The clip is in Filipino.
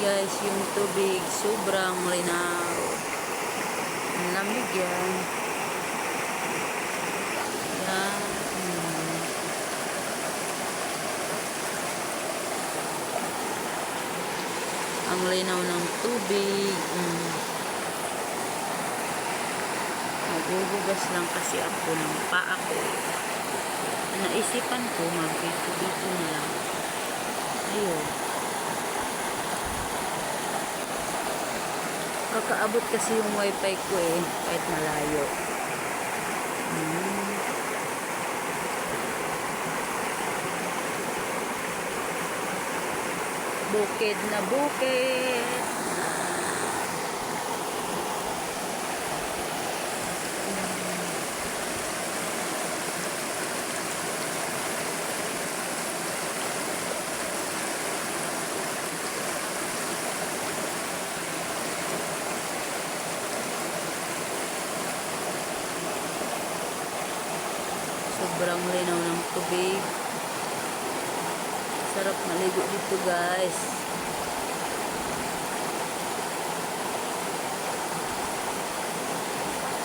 guys yung tubig. Sobrang linaw. Lamig yan. Ang linaw ng tubig. Mm. Naguhugas lang kasi ako ng paa ko. Naisipan ko, mag-dito na lang. Ayun. Kakaabot kasi yung wifi ko eh, kahit malayo. Hmm. Bukid na bukid. Sobrang linaw ng tubig. Sarap maligo dito guys.